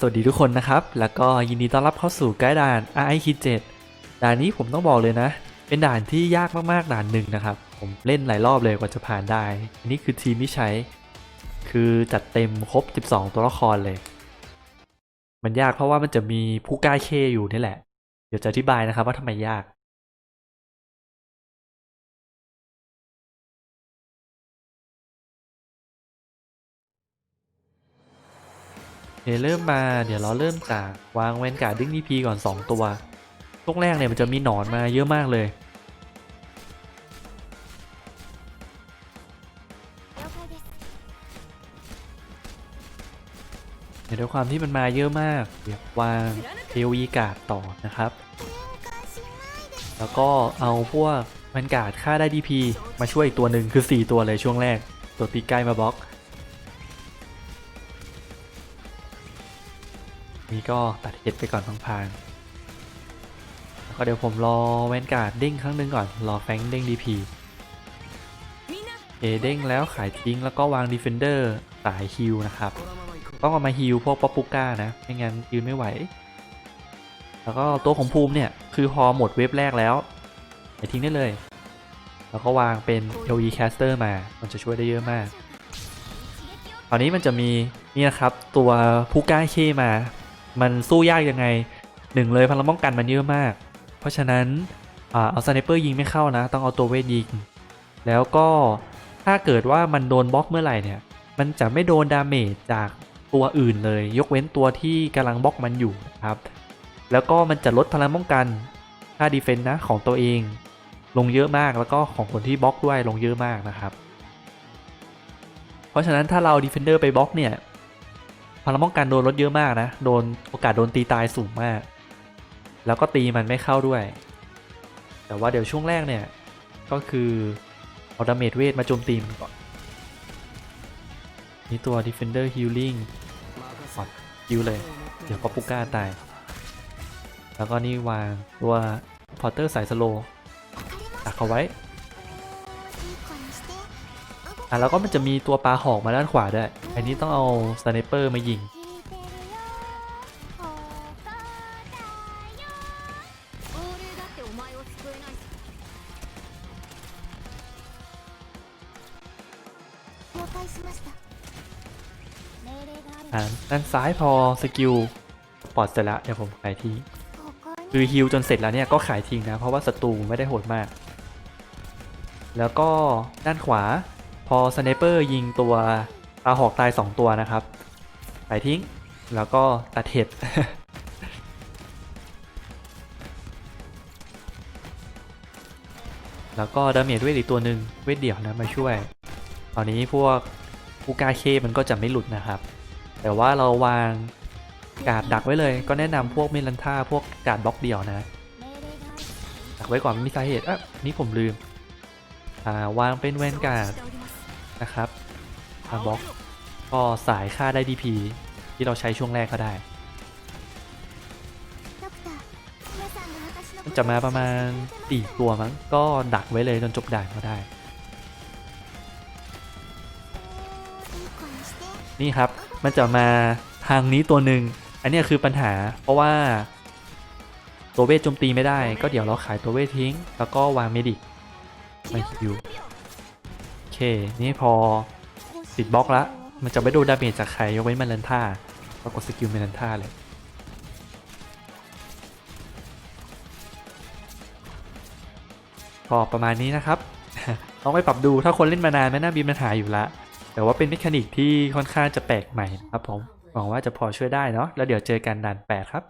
สวัสดีทุกคนนะครับ แล้วก็ยินดีต้อนรับเข้าสู่ไกด์ด่าน RI k 7ด่านนี้ผมต้องบอกเลยนะ เป็นด่านที่ยากมากๆด่านหนึ่งนะครับ ผมเล่นหลายรอบเลยกว่าจะผ่านได้อันนี้คือทีมที่ใช้ คือจัดเต็มครบ 12 ตัวละครเลย มันยากเพราะว่ามันจะมีผู้กล้าเคอยู่นี่แหละ เดี๋ยวจะอธิบายนะครับว่าทำไมยาก คเริ่มมาเดี๋ยวเราเริ่มจากวางแวนการ์ดดิ้งดีพีก่อน 2 ตัวช่วงแรกเนี่ยมันจะมีหนอนมาเยอะมากเลย เดี๋ยวด้วยความที่มันมาเยอะมากเดี๋ยววางเอวีการ์ดต่อนะครับ แล้วก็เอาพวกแวนการ์ดค่าได้ดีพีมาช่วยอีกตัวหนึ่งคือ 4 ตัวเลยช่วงแรก ตัวตีใกล้มาบล็อก นี่ก็ตัดเฮดไปก่อนพังๆแล้วก็เดี๋ยวผมรอแวนการ์ดเด้งครั้งหนึ่งก่อน รอแฟงเด้งดีพีเอเด้งแล้วขายทิ้งแล้วก็วางดีเฟนเดอร์สายฮิลนะครับ ต้องเอามาฮิลพวกป๊อปปูก้านะ ไม่งั้นยืนไม่ไหว แล้วก็ตัวของภูมิเนี่ย คือพอหมดเว็บแรกแล้วขายทิ้งได้เลย แล้วก็วางเป็น LE caster มา มันจะช่วยได้เยอะมากคราวนี้มันจะมีนี่นะครับตัวผู้ก้าเคมา มันสู้ยากยังไงหนึ่งเลยพลังป้องกันมันเยอะมาก เพราะฉะนั้นอเอาสไนเปอร์ยิงไม่เข้านะ ต้องเอาตัวเวทยิง แล้วก็ถ้าเกิดว่ามันโดนบล็อกเมื่อไหร่เนี่ย มันจะไม่โดนดาเมจจากตัวอื่นเลย ยกเว้นตัวที่กำลังบล็อกมันอยู่นะครับ แล้วก็มันจะลดพลังป้องกันค่าดีเฟนต์นะของตัวเอง ลงเยอะมากแล้วก็ของคนที่บล็อกด้วยลงเยอะมากนะครับ เพราะฉะนั้นถ้าเราดีเฟนเดอร์ไปบล็อกเนี่ย พลังป้องกันโดนลดเยอะมากนะ โดนโอกาสโดนตีตายสูงมาก แล้วก็ตีมันไม่เข้าด้วย แต่ว่าเดี๋ยวช่วงแรกเนี่ย ก็คือเอาดาเมจเวทมาโจมตีมันก่อน นี่ตัว Defender Healing กดฮิวเลย เดี๋ยวก็ปุก้าตาย แล้วก็นี่วางตัวพอ r เตอร์สายสโลตักเขาไว้ อะแล้วก็มันจะมีตัวปลาหอกมาด้านขวาด้วยอันนี้ต้องเอาสไนเปอร์มายิงอ่าด้านซ้ายพอสกิลปลอดเสร็จแล้วเดี๋ยวผมขายทิ้งคือฮิลจนเสร็จแล้วเนี่ยก็ขายทิ้งนะ เพราะว่าศัตรูไม่ได้โหดมาก แล้วก็ด้านขวา พอสไนเปอร์ยิงตัวปลาหอกตาย 2 ตัวนะครับขายทิ้งแล้วก็ตัดเห็ดแล้วก็ดาเมจเวทอีกตัวหนึ่งเวทเดี่ยวนะมาช่วยตอนนี้พวกผู้กาเคมันก็จะไม่หลุดนะครับ แต่ว่าเราวางกาดดักไว้เลย ก็แนะนำพวกเมลันท่าพวกกาดบล็อกเดี่ยวนะ ดักไว้ก่อนม่มีสาเหตุอะนี่ผมลืมอ่าวางเป็นแวนการ์ด นะครับอ่าบล็อกก็สายค่าได้ DP ที่เราใช้ช่วงแรกก็ได้มันจะมาประมาณสี่ตัวมั้งก็ดักไว้เลยจนจบด่านก็ได้ นี่ครับมันจะมาทางนี้ตัวหนึ่งอันนี้คือปัญหาเพราะว่า ตัวเวทโจมตีไม่ได้ ก็เดี๋ยวเราขายตัวเวททิ้ง แล้วก็วางเมดิกมาฮิว เค นี่พอติดบล็อกแล้วมันจะไม่โดนดาเมจจากใครยกเว้นเมลันท่าก็กดสกิลเมลันท่าเลยก็ประมาณนี้นะครับลองไปปรับดูถ้าคนเล่นมานานไม่น่ามีปัญหาอยู่ละ แต่ว่าเป็นเมคานิกที่ค่อนข้างจะแปลกใหม่นะครับผม หวังว่าจะพอช่วยได้เนาะ แล้วเดี๋ยวเจอกันด่านแปดครับ